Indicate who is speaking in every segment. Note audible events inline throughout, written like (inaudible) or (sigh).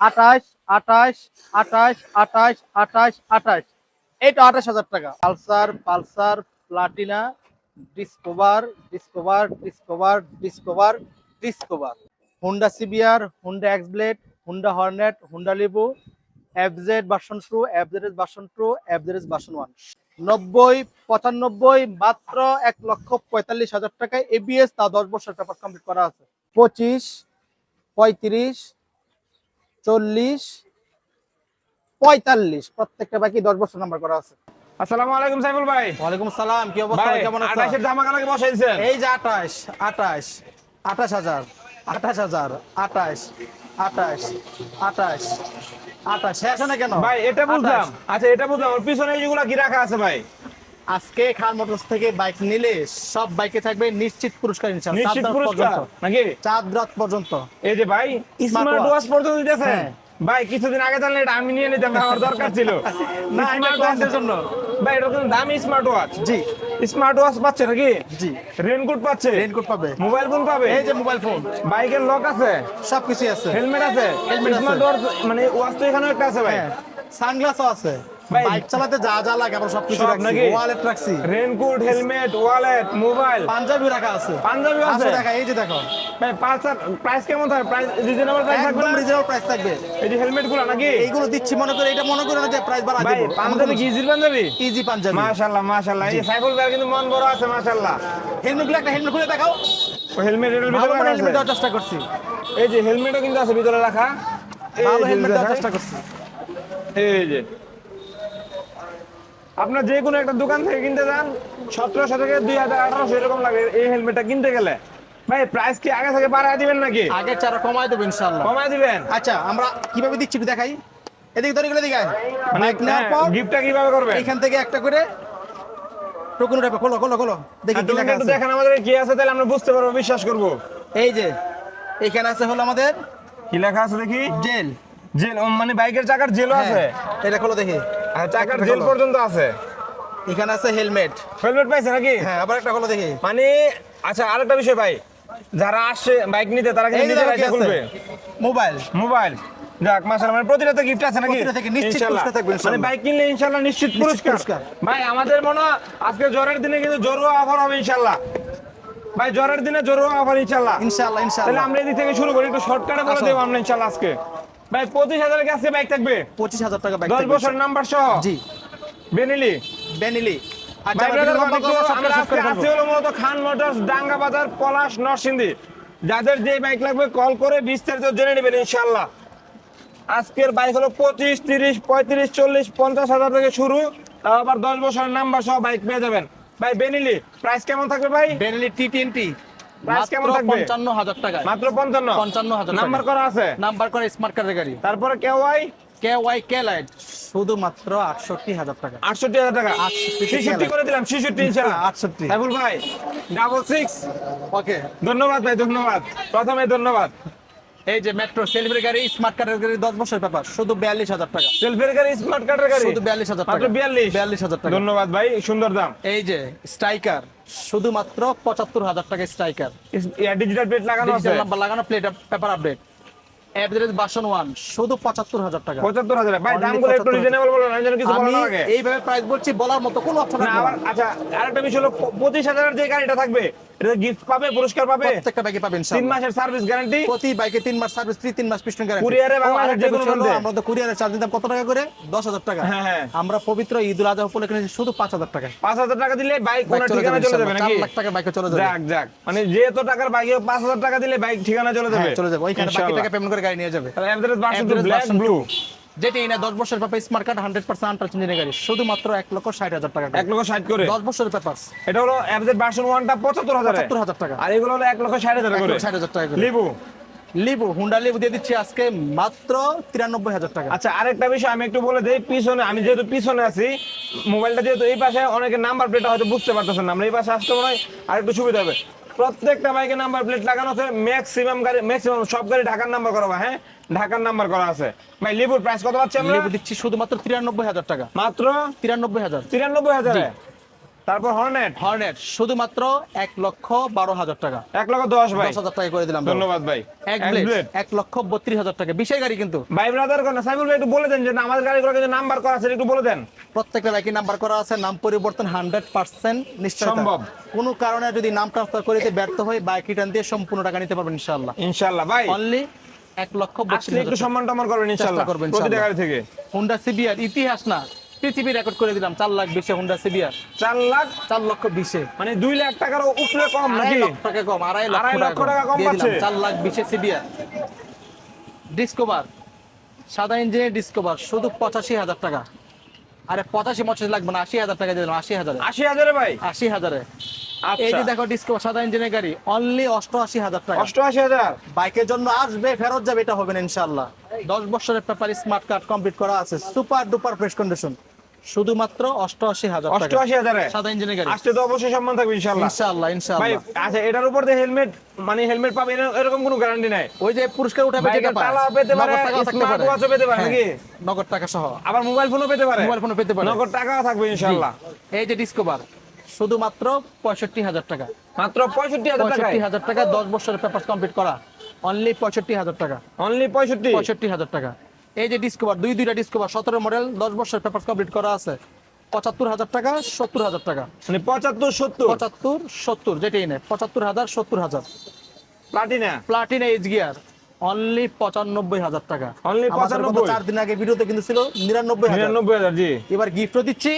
Speaker 1: আঠাশ আঠাশ আঠাশ আঠাশ আঠাশ আঠাশ। এইটা আঠাশ হাজার টাকা। Pulsar Pulsar, Platina, Discover Discover Discover Discover Discover. Honda CBR, Honda X blade Honda Hornet, Honda Livo, FZ version two, FZ version two, FZ version one. নব্বই, পঁচানব্বই, মাত্র এক লক্ষ পঁয়তাল্লিশ হাজার টাকায় এবিএস তা দশ বছর পেপার কমপ্লিট করা আছে। পঁচিশ, পঁয়ত্রিশ চল্লিশ পঁয়তাল্লিশ। প্রত্যেকটা বাকি দশ বছর নাম্বার করা আছে।
Speaker 2: আসসালামু আলাইকুম সাইফুল ভাই।
Speaker 1: ওয়ালাইকুম সালাম কি অবস্থা? কেমন আছো
Speaker 2: আঠাশের ধামাকা লাগে বসাইছেন?
Speaker 1: এই যে আঠাশ আঠাশ আঠাশ হাজার আঠাশ হাজার আঠাশ আঠাশ আঠাশ আঠাশ। শেষ না কেন?
Speaker 2: ভাই এটা বুঝলাম। আচ্ছা এটা বুঝলাম। ওর পিছনে যেগুলো কি রাখা আছে ভাই?
Speaker 1: আজকে খান মোটরস থেকে বাইক নিলে সব বাইকে থাকবে নিশ্চিত পুরস্কার ইনশাআল্লাহ।
Speaker 2: নিশ্চিত পুরস্কার। নাকি?
Speaker 1: চাঁদ রাত পর্যন্ত।
Speaker 2: এই যে ভাই স্মার্ট ওয়াচ। পর্যন্ত দিতেছেন?
Speaker 1: হ্যাঁ।
Speaker 2: ভাই কিছুদিন আগে জানলে এটা আমি নিয়ে নিতাম আমার দরকার ছিল। (laughs)
Speaker 1: না,
Speaker 2: স্মার্ট ওয়াচের
Speaker 1: জন্য।
Speaker 2: ভাই এটা কিন্তু দামি স্মার্ট ওয়াচ।
Speaker 1: জি।
Speaker 2: স্মার্ট ওয়াচ পাচ্ছে নাকি?
Speaker 1: জি।
Speaker 2: রেনকোট পাচ্ছে?
Speaker 1: রেনকোট পাবে।
Speaker 2: মোবাইল ফোন পাবে?
Speaker 1: এই যে মোবাইল ফোন।
Speaker 2: বাইকের লক আছে?
Speaker 1: সবকিছু আছে।
Speaker 2: হেলমেট আছে?
Speaker 1: আছে।
Speaker 2: স্মার্ট ওয়াচ মানে ওয়াচ তো এখানেও একটা আছে ভাই।
Speaker 1: হ্যাঁ। সানগ্লাসও আছে। বাইক চালাতে যা যা লাগে আমরা সবকিছু রাখছি।
Speaker 2: নাকি?
Speaker 1: ওয়ালেট রাখছি।
Speaker 2: Raincoat helmet wallet mobile
Speaker 1: panjabi রাখা আছে।
Speaker 2: পাঞ্জাবি আছে
Speaker 1: দেখা এই যে দেখো।
Speaker 2: ভাই পালসার প্রাইস কেমন থাকে প্রাইস রিজনেবল প্রাইস থাকবে না?
Speaker 1: রিজনেবল প্রাইস থাকবে।
Speaker 2: এই যে হেলমেটগুলো নাকি?
Speaker 1: এইগুলো দিচ্ছি মনে করে এটা মনে করে না যে প্রাইস বাড়া দেব।
Speaker 2: পাঞ্জাবি কি ইজির পাঞ্জাবি?
Speaker 1: ইজি পাঞ্জাবি।
Speaker 2: মাশাআল্লাহ মাশাআল্লাহ। এই সাইফুল ভাই কিন্তু মন বড় আছে মাশাআল্লাহ।
Speaker 1: হেলমেটগুলো একটা হেলমেট খুলে দেখাও।
Speaker 2: ও হেলমেট এর ভিতরে রাখা
Speaker 1: হেলমেট দেওয়ার চেষ্টা করছি।
Speaker 2: এই যে হেলমেটও কিন্তু আছে ভিতরে রাখা।
Speaker 1: ভালো হেলমেট চেষ্টা করছি।
Speaker 2: এই যে। আপনার যে কোনো একটা দোকান থেকে কিনতে যান সতেরোশো থেকে দুই হাজার আঠারোশো এরকম লাগে এই হেলমেটটা কিনতে গেলে। ভাই প্রাইস কি আগে থেকে বাড়ায় দিবেন নাকি?
Speaker 1: আগে চারা কমাই দেবো ইনশাআল্লাহ।
Speaker 2: কমায় দিবেন?
Speaker 1: আচ্ছা আমরা কীভাবে দিচ্ছি একটু দেখাই। এদিকে ধরে গেলে দিকে
Speaker 2: মানে গিফটটা কীভাবে করবেন?
Speaker 1: এখান থেকে একটা করে টোকন খোলো খোলো খোলো। দেখি কি লেখা আছে।
Speaker 2: দেখেন আমাদের কি আছে তাহলে আমরা বুঝতে পারব বিশ্বাস করব।
Speaker 1: এই যে এখানে আছে হলো আমাদের
Speaker 2: কি লেখা আছে দেখি?
Speaker 1: জেল।
Speaker 2: জেল মানে বাইকের চাকার জেলও আছে।
Speaker 1: হ্যাঁ, এটা খোলো দেখি।
Speaker 2: চাকার জেল পর্যন্ত আছে।
Speaker 1: এখানে আছে হেলমেট।
Speaker 2: হেলমেট পাইছে নাকি?
Speaker 1: হ্যাঁ আবার একটা খোলো দেখি।
Speaker 2: মানে আচ্ছা আরেকটা বিষয় ভাই যারা আসছে বাইক নিতে তারা কিন্তু খুলবে?
Speaker 1: মোবাইল।
Speaker 2: মোবাইল। যাক মাশাআল্লাহ মানে প্রতিটা তো গিফট আছে নাকি?
Speaker 1: থেকে নিশ্চিত পুরস্কার থাকবে,
Speaker 2: মানে বাইক কিনলে ইনশাআল্লাহ নিশ্চিত পুরস্কার। ভাই আমাদের মনে হয় আজকে জ্বরের দিনে কিন্তু জরুয়া অফার হবে ইনশাআল্লাহ। ভাই জ্বরের দিনে জরুয়া অফার ইনশাআল্লাহ।
Speaker 1: ইনশাআল্লাহ
Speaker 2: তাহলে আমরা এদিক থেকে শুরু করি একটু শর্টকাটে বলে
Speaker 1: আসো।
Speaker 2: দেবো আমরা ইনশাআল্লাহ আজকে। ভাই পঁচিশ হাজারের কাছে বাইক থাকবে।
Speaker 1: পঁচিশ হাজার টাকা বাইক
Speaker 2: দশ বছর নাম্বার সহ।
Speaker 1: জি।
Speaker 2: Benelli.
Speaker 1: Benelli.
Speaker 2: Khan Motors Danga Bazar Palash Narsingdi. যাদের যে বাইক লাগবে কল করে বিস্তারিত জেনে নেবেন ইনশাল্লাহ আজকের বাইক হলো পঁচিশ তিরিশ পঁয়ত্রিশ চল্লিশ পঞ্চাশ হাজার থেকে শুরু। তাও আবার দশ বছরের নাম্বার সহ বাইক পেয়ে যাবেন। ভাই বেনিলি প্রাইস কেমন থাকবে ভাই?
Speaker 1: বেনিলি টি
Speaker 2: কেমন থাকবে?
Speaker 1: পঞ্চান্ন হাজার টাকা
Speaker 2: মাত্র পঞ্চান্ন?
Speaker 1: পঞ্চান্ন হাজার
Speaker 2: নাম্বার করা আছে?
Speaker 1: নাম্বার করে স্মার্ট কার্ডের গাড়ি।
Speaker 2: তারপরে কে ওয়াই
Speaker 1: কে ওয়াই কে লাইট শুধুমাত্র আটষট্টি হাজার টাকা।
Speaker 2: আটষট্টি হাজার টাকা
Speaker 1: 68
Speaker 2: ছেষট্টি করে দিলাম ছেষট্টি ইনশাল্লাহ
Speaker 1: আটষট্টি।
Speaker 2: সাইফুল ভাই ডাবল সিক্স
Speaker 1: ওকে।
Speaker 2: ধন্যবাদ ভাই ধন্যবাদ। প্রথমে ধন্যবাদ।
Speaker 1: এই যে মেট্রো সেলফির গাড়ি স্মার্ট কার্ডের গাড়ি দশ বছর পেপার শুধু বিয়াল্লিশ হাজার টাকা
Speaker 2: সেলফের গাড়ি স্মার্ট কার্ডের গাড়ি?
Speaker 1: শুধু বিয়াল্লিশ হাজার
Speaker 2: মাত্র
Speaker 1: টাকা।
Speaker 2: বিয়াল্লিশ।
Speaker 1: বিয়াল্লিশ হাজার টাকা।
Speaker 2: ধন্যবাদ ভাই সুন্দর দাম।
Speaker 1: এই যে স্ট্রাইকার শুধুমাত্র পঁচাত্তর হাজার টাকা স্ট্রাইকার
Speaker 2: ডিজিটাল প্লেট লাগানো
Speaker 1: লাগানো plate paper update average version one শুধু পঁচাত্তর হাজার টাকা।
Speaker 2: পঁচাত্তর হাজার। ভাই দামগুলো একটু রিজনেবল বলো না যেন কিছু বলা না লাগে
Speaker 1: এইভাবে প্রাইস বলছি বলার মতো কোনো অপশন
Speaker 2: না আবার আচ্ছা আরেকটা বিষয় হলো পঁচিশ হাজারের যে গাড়িটা থাকবে এটা গিফট পাবে পুরস্কার পাবে?
Speaker 1: প্রত্যেকটা বাইকে পাবেন
Speaker 2: তিন মাসের সার্ভিস গ্যারান্টি
Speaker 1: প্রতি বাইকে তিন মাস সার্ভিস ফ্রি তিন মাস গ্যারান্টি
Speaker 2: এ বাংলাদেশের যে কোনো প্রান্তে।
Speaker 1: আমরা তো কুরিয়ারে চার্জ কত টাকা করে? দশ হাজার টাকা।
Speaker 2: হ্যাঁ, হ্যাঁ।
Speaker 1: আমরা পবিত্র ঈদুল আজহা উপলক্ষে শুধু পাঁচ হাজার টাকা।
Speaker 2: পাঁচ হাজার টাকা দিলে বাইক
Speaker 1: চলে
Speaker 2: ঠিকানা চলে যাবে নাকি
Speaker 1: লাখ টাকা বাইকে চলে যাবে।
Speaker 2: যাক যাক। মানে যেহেতু টাকার বাইকে পাঁচ হাজার টাকা দিলে বাইক ঠিকানা চলে যাবে।
Speaker 1: হ্যাঁ, চলে যাবে। ওইখানে বাকি টাকা পেমেন্ট করে গাড়ি নিয়ে যাবে।
Speaker 2: অ্যাভারেজ ভার্সন ব্ল্যাক ব্লু
Speaker 1: যেটি না দশ বছর paper smart card hundred percent আন্টার গাড়ি। শুধুমাত্র এক লক্ষ ষাট হাজার টাকা
Speaker 2: এক লক্ষ ষাট করে।
Speaker 1: দশ বছরের পেপার
Speaker 2: এটা হলো অ্যাভারেজ ভার্সন ওয়ানটা পঁচাত্তর হাজার।
Speaker 1: পঁচাত্তর হাজার টাকা।
Speaker 2: আর এগুলো হলো এক লক্ষ ষাট হাজার করে।
Speaker 1: ষাট হাজার টাকা
Speaker 2: লিবু।
Speaker 1: লিবু হুন্ডা লিবু দিয়ে দিচ্ছি আজকে মাত্র তিরানব্বই হাজার টাকা।
Speaker 2: আচ্ছা আরেকটা বিষয় আমি একটু বলে দিই পিছনে আমি যেহেতু পিছনে আছি মোবাইলটা যেহেতু এই পাশে অনেকে নাম্বার প্লেটটা হয়তো বুঝতে পারতেছেন না। আমরা এই পাশে আসতে মনে হয় আর একটু সুবিধা হবে। প্রত্যেকটা বাইকে নাম্বার প্লেট লাগানো আছে। ম্যাক্সিমাম গাড়ি ম্যাক্সিমাম সব গাড়ি ঢাকার নাম্বার করা হ্যাঁ? ঢাকার নাম্বার করা আছে। ভাই লেবুর প্রাইস কত পাচ্ছি আমরা?
Speaker 1: লিবু দিচ্ছি শুধুমাত্র তিরানব্বই হাজার টাকা।
Speaker 2: মাত্র?
Speaker 1: তিরানব্বই হাজার।
Speaker 2: তিরানব্বই হাজারে? তারপর হর্নেট
Speaker 1: হর্নেট শুধুমাত্র এক লক্ষ বারো হাজার টাকা।
Speaker 2: এক লক্ষ দশ ভাই।
Speaker 1: দশ হাজার টাকা করে দিলাম
Speaker 2: ধন্যবাদ ভাই।
Speaker 1: এক ব্লেড এক লক্ষ বত্রিশ হাজার টাকা। গাড়ি কিন্তু।
Speaker 2: ভাই ব্রাদার কোন সাইফুল ভাই একটু বলে দেন যে আমাদের গাড়িগুলো কিন্তু নাম্বার করা আছে একটু বলে দেন।
Speaker 1: প্রত্যেকটা বাইকের নাম্বার করা আছে নাম পরিবর্তন হান্ড্রেড পার্সেন্ট নিশ্চয়
Speaker 2: সম্ভব।
Speaker 1: কোনো কারণে যদি নাম ট্রান্সফার করে ব্যর্থ হয় বাইক রিটার্ন দিয়ে সম্পূর্ণ টাকা নিতে পারবেন ইনশাল্লাহ
Speaker 2: ইনশাআল্লাহ ভাই।
Speaker 1: অনলি এক লক্ষ বত্রিশ
Speaker 2: একটু সম্মান টম্মান করবেন ইনশাআল্লাহ।
Speaker 1: করবেন,
Speaker 2: প্রতিটা গাড়ি থেকে।
Speaker 1: হুন্ডা সিবিআর ইতিহাস না। পৃথিবী রেকর্ড করে দিলাম চার লাখ বিশে হুন্ডা সিবিআর
Speaker 2: চার লাখ?
Speaker 1: চার লক্ষ বিশে।
Speaker 2: মানে দুই লাখ টাকার উপরে কম নাকি?
Speaker 1: টাকা কম আড়াই লক্ষ
Speaker 2: লক্ষ টাকা কম। পাচ্ছে।
Speaker 1: চার লাখ বিশে সিবিআর ডিসকভার সাদা ইঞ্জিনের ডিসকভার শুধু পঁচাশি হাজার টাকা। আরে পঁচাশি পঁচাশি লাগবে না আশি হাজার টাকা দিয়ে দিলাম আশি হাজারে।
Speaker 2: আশি হাজারে ভাই?
Speaker 1: আশি হাজারে। এই
Speaker 2: আচ্ছা
Speaker 1: যে দেখো ডিসকভার সাদা ইঞ্জিনের গাড়ি অনলি অষ্টআশি হাজার টাকা।
Speaker 2: অষ্টআশি হাজার?
Speaker 1: বাইকের জন্য আসবে ফেরত যাবে এটা হবে না ইনশাল্লাহ দশ বছরের পেপার স্মার্ট কার্ড কমপ্লিট করা আছে সুপার ডুপার ফ্রেশ কন্ডিশন শুধুমাত্র অষ্টআশি হাজার
Speaker 2: অষ্টআশি হাজারে?
Speaker 1: সাদা ইঞ্জিনের গাড়ি।
Speaker 2: আসতে তো অবশ্যই সম্মান থাকবে ইনশাআল্লাহ।
Speaker 1: ইনশাল্লাহ ইনশাল্লাহ
Speaker 2: আচ্ছা এটার উপর দিয়ে হেলমেট মানে হেলমেট পাবে এরকম কোনো গ্যারান্টি নাই?
Speaker 1: ওই যে পুরস্কার উঠাবে পায়,
Speaker 2: তালা পেতে পারে,
Speaker 1: নগদ টাকাও থাকতে
Speaker 2: smart
Speaker 1: পারে।
Speaker 2: watch ও পেতে পারে
Speaker 1: হ্যাঁ,
Speaker 2: নাকি?
Speaker 1: নগদ টাকা সহ।
Speaker 2: আবার মোবাইল ফোনও পেতে পারে?
Speaker 1: মোবাইল ফোনও পেতে পারে।
Speaker 2: নগদ টাকাও থাকবে ইনশাআল্লাহ।
Speaker 1: জি। এই যে ডিসকভার শুধুমাত্র পঁয়ষট্টি হাজার টাকা।
Speaker 2: মাত্র পঁয়ষট্টি হাজার
Speaker 1: পঁয়ষট্টি হাজার টাকা দশ বছরের পেপার কমপ্লিট করা। অনলি পঁয়ষট্টি হাজার টাকা।
Speaker 2: অনলি পঁয়ষট্টি?
Speaker 1: পঁয়ষট্টি হাজার টাকা। এই যে ডিসকভার দুই দুইটা ডিসকভার সতেরো মডেল দশ বছর পেপার কমপ্লিট করা আছে। পঁচাত্তর হাজার টাকা সত্তর হাজার টাকা।
Speaker 2: মানে পঁচাত্তর সত্তর?
Speaker 1: পঁচাত্তর সত্তর যেটাই নেই পঁচাত্তর হাজার সত্তর হাজার।
Speaker 2: Platina
Speaker 1: Platina H gear only পঁচানব্বই হাজার টাকা। গত
Speaker 2: 95
Speaker 1: চার দিন আগে ভিডিওতে কিন্তু ছিল নিরানব্বই
Speaker 2: নিরানব্বই হাজার জি।
Speaker 1: এবার গিফটও দিচ্ছি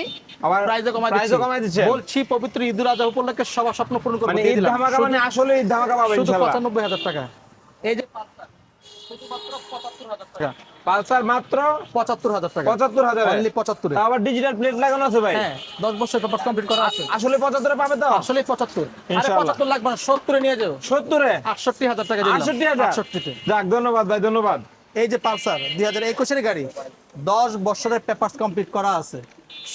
Speaker 2: আবার
Speaker 1: প্রাইজও কমাই
Speaker 2: price ও
Speaker 1: দিচ্ছি। বলছি পবিত্র ঈদুল আজহা উপলক্ষে সবার স্বপ্ন পূরণ করব
Speaker 2: মানে ঈদ ধামাকা মানে আসলে ঈদ ধামাকা
Speaker 1: শুধু পঁচানব্বই হাজার টাকা। এই যে পালসার, শুধুমাত্র পঁচাত্তর হাজার টাকা।
Speaker 2: পালসার মাত্র
Speaker 1: পঁচাত্তর হাজার টাকা।
Speaker 2: পঁচাত্তর হাজার।
Speaker 1: পঁচাত্তরে।
Speaker 2: আবার ডিজিটাল প্লেট লাগানো আছে ভাই?
Speaker 1: হ্যাঁ দশ বছর পেপার কমপ্লিট করা আছে।
Speaker 2: আসলে পঁচাত্তরে পাবে তো?
Speaker 1: আসলে পঁচাত্তর। পঁচাত্তর লাগবে সত্তরে নিয়ে যাও।
Speaker 2: সত্তরে?
Speaker 1: আটষট্টি হাজার টাকা দিলাম।
Speaker 2: আটষট্টি হাজার?
Speaker 1: আটষট্টিতে।
Speaker 2: যাক ধন্যবাদ ভাই ধন্যবাদ।
Speaker 1: এই যে পালসার দুই হাজার একুশের গাড়ি দশ বছরের পেপার কমপ্লিট করা আছে।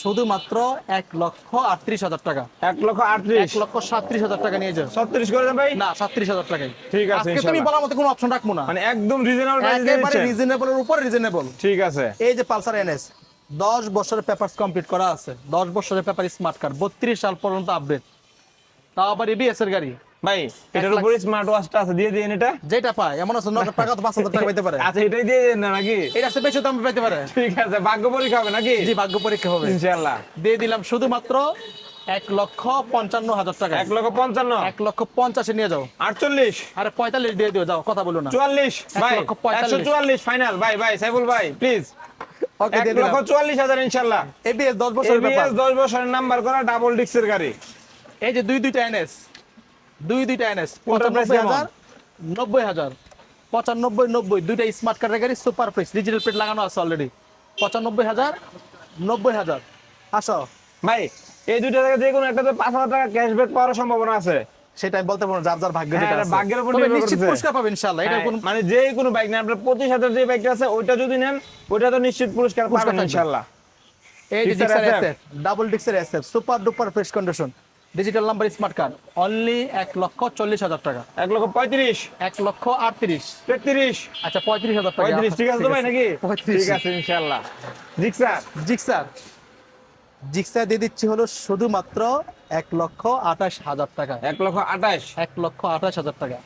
Speaker 1: শুধুমাত্র এক লক্ষ আটত্রিশ হাজার টাকা।
Speaker 2: এক লক্ষ আটত্রিশ।
Speaker 1: এক লক্ষ সাতত্রিশ হাজার টাকা নিয়ে যাও
Speaker 2: ছত্রিশ করে ভাই?
Speaker 1: না সাতত্রিশ হাজার টাকাই।
Speaker 2: ঠিক আছে,
Speaker 1: আজকে তুমি বলার মতো কোনো অপশন রাখব না।
Speaker 2: মানে একদম রিজনেবল
Speaker 1: একেবারে রিজনেবলের উপর রিজনেবল
Speaker 2: ঠিক আছে।
Speaker 1: এই যে পালসার এনএস দশ বছরের পেপার কমপ্লিট করা আছে। দশ বছরের পেপার স্মার্ট কার্ড বত্রিশ সাল পর্যন্ত আপডেট তাও আবার এবিএস এর গাড়ি।
Speaker 2: ভাই এটার উপরে স্মার্ট ওয়াচটা আছে দিয়ে দিন এটা।
Speaker 1: যেটা পায় এমন আছে নগদ টাকা তো পাঁচ হাজার টাকা পেতে পারে।
Speaker 2: আচ্ছা এটাই দিয়ে দিন না নাকি?
Speaker 1: এটা সে বেশি দাম পেতে পারে।
Speaker 2: ঠিক আছে ভাগ্য পরীক্ষা হবে নাকি?
Speaker 1: জি ভাগ্য পরীক্ষা হবে।
Speaker 2: ইনশাআল্লাহ।
Speaker 1: দিয়ে দিলাম শুধুমাত্র এক লক্ষ পঞ্চান্ন হাজার টাকা।
Speaker 2: এক লক্ষ পঞ্চান্ন?
Speaker 1: এক লক্ষ পঞ্চাশে নিয়ে যাও।
Speaker 2: আটচল্লিশ?
Speaker 1: আরে পঁয়তাল্লিশ দিয়ে দিও যাও কথা বলো না।
Speaker 2: চুয়াল্লিশ? ভাই একশো চুয়াল্লিশ ফাইনাল ভাই ভাই সাইফুল ভাই প্লিজ
Speaker 1: ওকে
Speaker 2: এক লক্ষ চুয়াল্লিশ হাজার ইনশাল্লাহ
Speaker 1: এবিএস দশ ব্যাপার।
Speaker 2: এবিএস দশ বছরের নাম্বার করা ডাবল ডিক্সের গাড়ি।
Speaker 1: এই যে দুই দুইটা এনএস দুই দুইটা এনএস পঁচানব্বই হাজার নব্বই হাজার পঁচানব্বই নব্বই দুইটা স্মার্ট কার্ডের গাড়ি সুপার ফ্রেশ ডিজিটাল প্লেট লাগানো আছে অলরেডি পঁচানব্বই হাজার নব্বই হাজার। আসো।
Speaker 2: ভাই এই দুইটা থেকে যে কোনো একটাতে পাঁচ হাজার টাকা ক্যাশব্যাক পাওয়ার সম্ভাবনা আছে।
Speaker 1: সেটা আমি বলতে পারব যার যার ভাগ্য
Speaker 2: হ্যাঁ,
Speaker 1: যেটা
Speaker 2: ভাগ্যের উপর
Speaker 1: নিশ্চিত পুরস্কার পাবেন ইনশাআল্লাহ এটা
Speaker 2: হ্যাঁ,
Speaker 1: কোনো
Speaker 2: মানে যে কোনো বাইক না আপনার পঁচিশ হাজার যে বাইকটা আছে ওইটা যদি নেন ওইটা তো নিশ্চিত পুরস্কার পাবেন। ইনশাল্লাহ
Speaker 1: এই যে Gixxer SF double Gixxer SF super duper fresh condition digital number smart card only এক লক্ষ চল্লিশ হাজার টাকা।
Speaker 2: এক লক্ষ পঁয়ত্রিশ।
Speaker 1: এক লক্ষ আটত্রিশ।
Speaker 2: তেত্রিশ।
Speaker 1: আচ্ছা পঁয়ত্রিশ হাজার টাকা।
Speaker 2: পঁয়ত্রিশ ঠিক আছে ভাই নাকি? ঠিক আছে ইনশাল্লাহ জিক্সার।
Speaker 1: জিক্সার। জিক্সার দিয়ে দিচ্ছি হলো শুধুমাত্র এক লক্ষ আঠাশ হাজার টাকা।
Speaker 2: এক লক্ষ আঠাশ।
Speaker 1: এক লক্ষ আঠাশ হাজার টাকা।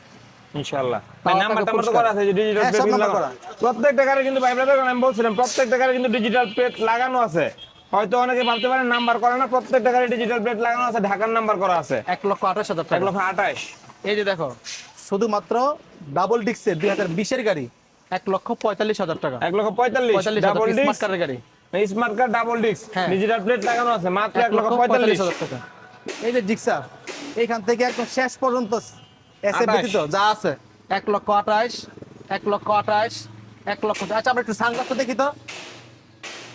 Speaker 2: ইনশাল্লাহ
Speaker 1: তাও
Speaker 2: নাম্বার টাম্বার তো করা আছে ডিজিটাল
Speaker 1: হ্যাঁ,
Speaker 2: প্লেট
Speaker 1: করা।
Speaker 2: প্রত্যেকটা গাড়ি কিন্তু ভাই আমি বলছিলাম প্রত্যেকটা গাড়ি কিন্তু ডিজিটাল প্লেট লাগানো আছে। হয়তো অনেকে ভাবতে পারেন নাম্বার করে না প্রত্যেকটা গাড়ি ডিজিটাল প্লেট লাগানো আছে ঢাকার নাম্বার করা আছে।
Speaker 1: এক লক্ষ আঠাশ হাজার
Speaker 2: এক লক্ষ আঠাশ।
Speaker 1: এই যে দেখো শুধুমাত্র ডাবল ডিক্সের দুই হাজার বিশের গাড়ি এক লক্ষ পঁয়তাল্লিশ হাজার টাকা।
Speaker 2: এক লক্ষ পঁয়তাল্লিশ ডাবল
Speaker 1: স্মার্ট গাড়ি।
Speaker 2: স্মার্ট কার্ড ডাবল
Speaker 1: হ্যাঁ।
Speaker 2: ডিজিটাল প্লেট লাগানো আছে মাত্র
Speaker 1: এক
Speaker 2: লক্ষ পঁয়তাল্লিশ।
Speaker 1: হাজার টাকা। এই যে জিক্সার এইখান থেকে একদম শেষ পর্যন্ত এসে ব্যতীত যা আছে। এক লক্ষ আঠাশ এক লক্ষ আঠাশ এক লক্ষ আচ্ছা আমরা একটু সানগ্লাসটা দেখি তো।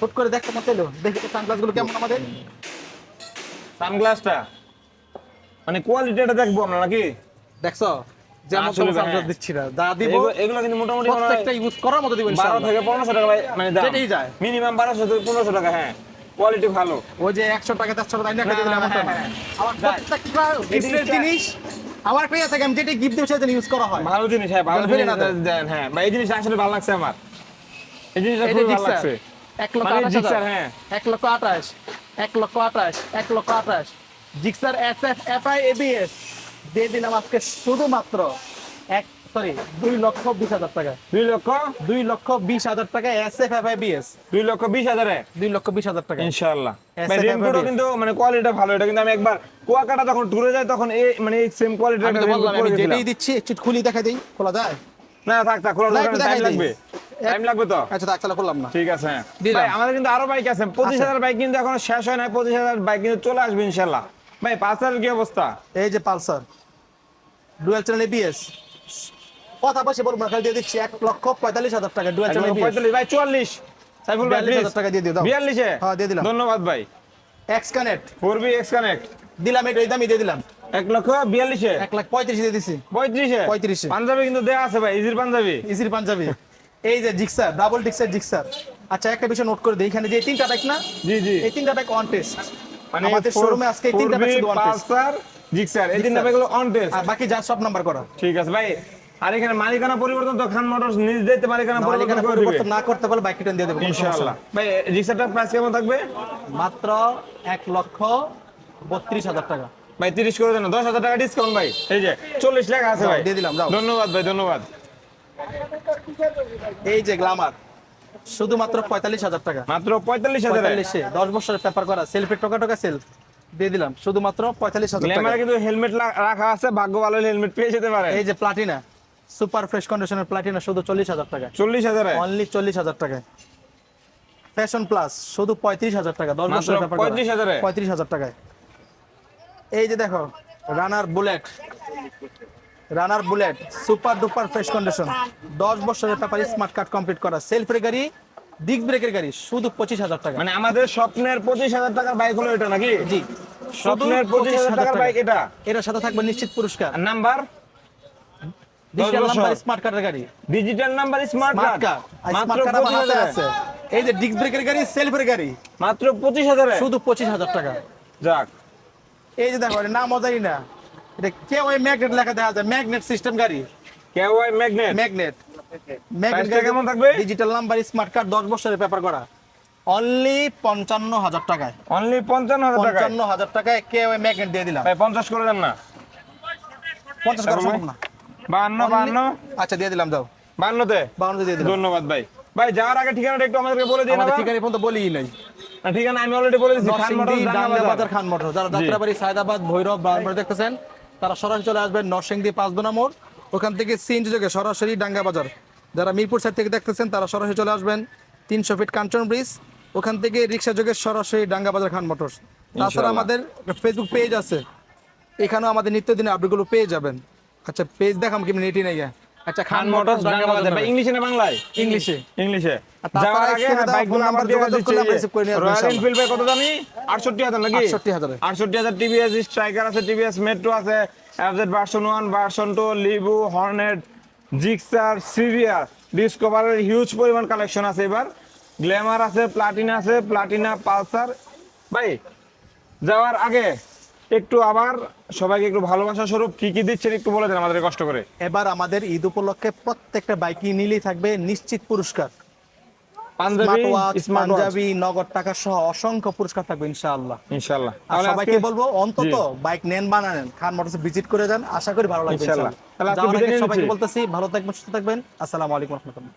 Speaker 1: হুট করে দেখতে মতো এলো দেখি তো সানগ্লাসগুলো কেমন আমাদের।
Speaker 2: সানগ্লাসটা মানে কোয়ালিটিটা দেখব আমরা নাকি?
Speaker 1: দেখছ? যেমন তেমন সানগ্লাস
Speaker 2: হ্যাঁ।
Speaker 1: দিচ্ছি না। যা দিব
Speaker 2: এগুলো- কিন্তু মোটামুটি
Speaker 1: প্রত্যেকটা ইউজ করার মতো দিব ইনশাআল্লাহ
Speaker 2: থেকে পনেরোশো টাকা ভাই মানে দাম।
Speaker 1: যেটাই যায়।
Speaker 2: মিনিমাম বারোশো থেকে পনেরোশো টাকা হ্যাঁ। কোয়ালিটি ভালো।
Speaker 1: ওই যে একশো টাকা দেড়শো টাকা
Speaker 2: না,
Speaker 1: দিলাম
Speaker 2: না, হ্যাঁ, হ্যাঁ।
Speaker 1: আমার। প্রত্যেকটা গিফটের জিনিস আমার একটা থাকে আমি যেটা গিফট দিই সেটা ইউজ করা হয়।
Speaker 2: ভালো জিনিস হ্যাঁ ভালো জিনিস দেন হ্যাঁ। ভাই এই জিনিসটা আসলে ভালো লাগছে আমার। এই জিনিসটা খুবই ভালো লাগছে।
Speaker 1: এক লক্ষ
Speaker 2: মানে
Speaker 1: আঠাশ
Speaker 2: হ্যাঁ।
Speaker 1: এক লক্ষ আঠাশ এক লক্ষ আঠাশ এক লক্ষ আঠাশ। Gixxer S F F I ABS. দিয়ে দিলাম আজকে শুধুমাত্র এক সরি দুই লক্ষ বিশ হাজার টাকা।
Speaker 2: দুই লক্ষ?
Speaker 1: দুই লক্ষ বিশ হাজার টাকা S F F I BS
Speaker 2: দুই লক্ষ বিশ হাজারে?
Speaker 1: দুই লক্ষ বিশ হাজার টাকা।
Speaker 2: ইনশাআল্লাহ। রেনকোটও কিন্তু মানে কোয়ালিটিটা ভালো। এটা কিন্তু আমি একবার কুয়াকাটা যখন যাই তখন এই মানে এই সেম কোয়ালিটির
Speaker 1: আমি যেটাই দিচ্ছি একটু খুলি দেখা দিই। খোলা যায়?
Speaker 2: না থাক থাক খোলা লাগবে। টাইম লাগবে তো?
Speaker 1: আচ্ছা তাহলে করলাম না।
Speaker 2: ঠিক আছে। ভাই আমাদের কিন্তু আরও বাইক আছে। পঁচিশ হাজার বাইক কিন্তু এখনও শেষ হয় না পঁচিশ হাজার বাইক কিন্তু চলে আসবে ইনশাল্লাহ। ভাই পালসারের কি অবস্থা?
Speaker 1: এই যে পালসার ডুয়েল চ্যানেল এবিএস কথা বসে বলব না খালি দিয়ে দিচ্ছি এক লক্ষ পঁয়তাল্লিশ হাজার টাকা ডুয়েল চ্যানেল এবিএস
Speaker 2: পঁয়তাল্লিশ। ভাই চুয়াল্লিশ। সাইফুল ভাই
Speaker 1: টাকা দিয়ে দিও দাও।
Speaker 2: বিয়াল্লিশে?
Speaker 1: হ্যাঁ, দিয়ে দিলাম।
Speaker 2: ধন্যবাদ ভাই।
Speaker 1: X connect
Speaker 2: four B X connect
Speaker 1: দিলাম এটা এই দামই দিয়ে দিলাম।
Speaker 2: এক লক্ষ বিয়াল্লিশে?
Speaker 1: এক লাখ পঁয়ত্রিশ দিয়ে দিছি।
Speaker 2: পঁয়ত্রিশে?
Speaker 1: পঁয়ত্রিশে।
Speaker 2: পাঞ্জাবি কিন্তু দেয়া আছে ভাই ইজির পাঞ্জাবি।
Speaker 1: ইজির পাঞ্জাবি। এই যে জিক্সার ডাবল ডিক্সার জিক্সার। আচ্ছা একটা বিষয় নোট করে দিই। এখানে যে তিনটা বাইক না
Speaker 2: জি জি।
Speaker 1: এই তিনটা বাইক অন টেস্ট
Speaker 2: মানে
Speaker 1: আমাদের শোরুমে আজকে এই তিনটা বাইক শুধু অন টেস্ট
Speaker 2: জিক্সার এই তিনটা। বাইকগুলো অন টেস্ট
Speaker 1: আর বাকি যা সব নাম্বার করা।
Speaker 2: ঠিক আছে ভাই। আর এখানে মালিকানা পরিবর্তন তো খান মোটরস নিজ দিতে মালিকানা পরিবর্তন
Speaker 1: মালিকানা
Speaker 2: করে দিবে।
Speaker 1: পরিবর্তন না করতে পারলে বাইক রিটার্ন দিয়ে দেবো
Speaker 2: ইনশাআল্লাহ। ভাই জিক্সারটার প্রাইস কেমন থাকবে?
Speaker 1: মাত্র এক লক্ষ বত্রিশ হাজার টাকা।
Speaker 2: ভাই তিরিশ করে দেন দশ হাজার টাকা ডিসকাউন্ট ভাই। এই যে চল্লিশ লাখ আছে ভাই।
Speaker 1: দিয়ে দিলাম, যাও।
Speaker 2: ধন্যবাদ ভাই ধন্যবাদ।
Speaker 1: এই যে গ্লামার শুধুমাত্র পঁয়তাল্লিশ হাজার টাকা।
Speaker 2: মাত্র পঁয়তাল্লিশ হাজার?
Speaker 1: দশ বছরের পেপার করা সেলফি টকা টকা সেল দিয়ে দিলাম শুধুমাত্র পঁয়তাল্লিশ হাজার টাকা।
Speaker 2: কিন্তু হেলমেট রাখা আছে ভাগ্য ভালো হেলমেট পেয়ে যেতে পারে।
Speaker 1: এই যে প্লাটিনা সুপার ফ্রেশ কন্ডিশনের প্লাটিনা শুধু চল্লিশ হাজার টাকা।
Speaker 2: চল্লিশ হাজারে?
Speaker 1: অনলি চল্লিশ হাজার টাকায়। ফ্যাশন প্লাস শুধু পঁয়ত্রিশ হাজার টাকা দশ পেপার
Speaker 2: 35,000 এ?
Speaker 1: পঁয়ত্রিশ হাজার? টাকায়। এই যে দেখো runner bullet runner bullet super duper fresh condition দশ বছরের পেপার স্মার্ট কার্ড কমপ্লিট করা সেলফের গাড়ি ডিস্ক ব্রেকের গাড়ি শুধু পঁচিশ হাজার টাকা।
Speaker 2: মানে আমাদের স্বপ্নের পঁচিশ হাজার টাকার বাইক হলো এটা নাকি?
Speaker 1: জি।
Speaker 2: স্বপ্নের পঁচিশ হাজার টাকার বাইক এটা?
Speaker 1: এটার সাথে থাকবে নিশ্চিত পুরস্কার।
Speaker 2: নাম্বার
Speaker 1: ডিজিটাল নাম্বার স্মার্ট কার্ডের গাড়ি।
Speaker 2: ডিজিটাল নাম্বার স্মার্ট কার্ড মাত্র পঁচিশ
Speaker 1: আছে। এই যে ডিস্ক ব্রেকের গাড়ি সেলফের গাড়ি।
Speaker 2: মাত্র পঁচিশ হাজারে?
Speaker 1: শুধু পঁচিশ হাজার টাকা।
Speaker 2: যাক।
Speaker 1: এই যে দেখো এটা না মজাই না। এটা কেউ ওই ম্যাগনেট লেখা দেখা যায় ম্যাগনেট সিস্টেম গাড়ি।
Speaker 2: কেউ ম্যাগনেট
Speaker 1: ম্যাগনেট
Speaker 2: Price-টা কেমন থাকবে?
Speaker 1: ডিজিটাল নাম্বার স্মার্ট কার্ড দশ বছরের পেপার করা অনলি পঞ্চান্ন হাজার টাকায়।
Speaker 2: অনলি পঞ্চান্ন হাজার টাকা
Speaker 1: পঞ্চান্ন হাজার টাকায় কেউ ওই ম্যাগনেট দিয়ে দিলাম।
Speaker 2: ভাই পঞ্চাশ করে দেন না।
Speaker 1: পঞ্চাশ করা সম্ভব না।
Speaker 2: বাহান্ন
Speaker 1: Only-
Speaker 2: বাহান্ন।
Speaker 1: আচ্ছা দিয়ে দিলাম যাও
Speaker 2: বাহান্নতে?
Speaker 1: বাউন্ড দিয়ে দিলাম।
Speaker 2: ধন্যবাদ ভাই। ভাই যাওয়ার আগে ঠিকানাটা একটু আমাদেরকে বলে দিন আবার।
Speaker 1: ঠিকানা পর্যন্ত বলিই নাই।
Speaker 2: ঠিকানা আমি অলরেডি বলে দিচ্ছি খান ডাঙ্গাবাজার
Speaker 1: বাজার খান মোটর যারা যাত্রাবাড়ি সায়দাবাদ ভৈরব ব্রাহ্মণ দেখতেছেন তারা সরাসরি চলে আসবেন নরসিংদী পাঁচদোনা মোড়। ওখান থেকে সিএনজি যোগে সরাসরি ডাঙ্গা বাজার। যারা মিরপুর সাইড থেকে দেখতেছেন তারা সরাসরি চলে আসবেন তিনশো ফিট কাঞ্চন ব্রিজ। ওখান থেকে রিক্সা যোগে সরাসরি ডাঙ্গা বাজার খান মোটরস। তাছাড়া আমাদের ফেসবুক পেজ আছে। এখানেও আমাদের নিত্যদিনের আপডেটগুলো পেয়ে যাবেন। আচ্ছা পেজ দেখাম কি? নেটই নাই। আচ্ছা
Speaker 2: খান মোটরস ভাই ইংলিশে না বাংলায়?
Speaker 1: ইংলিশে।
Speaker 2: ইংলিশে। যাওয়ার আগে
Speaker 1: ফোন
Speaker 2: নাম্বার দিয়ে
Speaker 1: যোগাযোগ করলে আমরা রিসিভ করে নিয়ে
Speaker 2: রয়্যাল এনফিল্ড ভাই কত আটষট্টি হাজার নাকি?
Speaker 1: 68,000
Speaker 2: আটষট্টি হাজার টিভিএস স্ট্রাইকার আছে টিভিএস মেট্রো আছে FZ version one version two Livo Hornet Gixxer severe ডিসকভারের হিউজ পরিমাণ কালেকশন আছে এবার। গ্ল্যামার আছে প্লাটিনা আছে প্লাটিনা পালসার ভাই যাওয়ার আগে একটু আবার সবাইকে একটু ভালোবাসা স্বরূপ কি কি দিচ্ছেন একটু বলে দেন আমাদের কষ্ট করে।
Speaker 1: এবার আমাদের ঈদ উপলক্ষে প্রত্যেকটা বাইকই নিলেই থাকবে নিশ্চিত পুরস্কার।
Speaker 2: পাঞ্জাবি
Speaker 1: নগদ টাকা সহ অসংখ্য পুরস্কার থাকবে ইনশাআল্লাহ।
Speaker 2: ইনশাআল্লাহ।
Speaker 1: সবাইকে বলব অন্তত বাইক নেন বানানেন খান মোটরসে ভিজিট করে যান আশা করি ভালো লাগবে
Speaker 2: ইনশাআল্লাহ।
Speaker 1: সবাইকে বলতেছি ভালো থাকবেন সুস্থ থাকবেন। আসসালামু আলাইকুম রহমতুল্লাহ।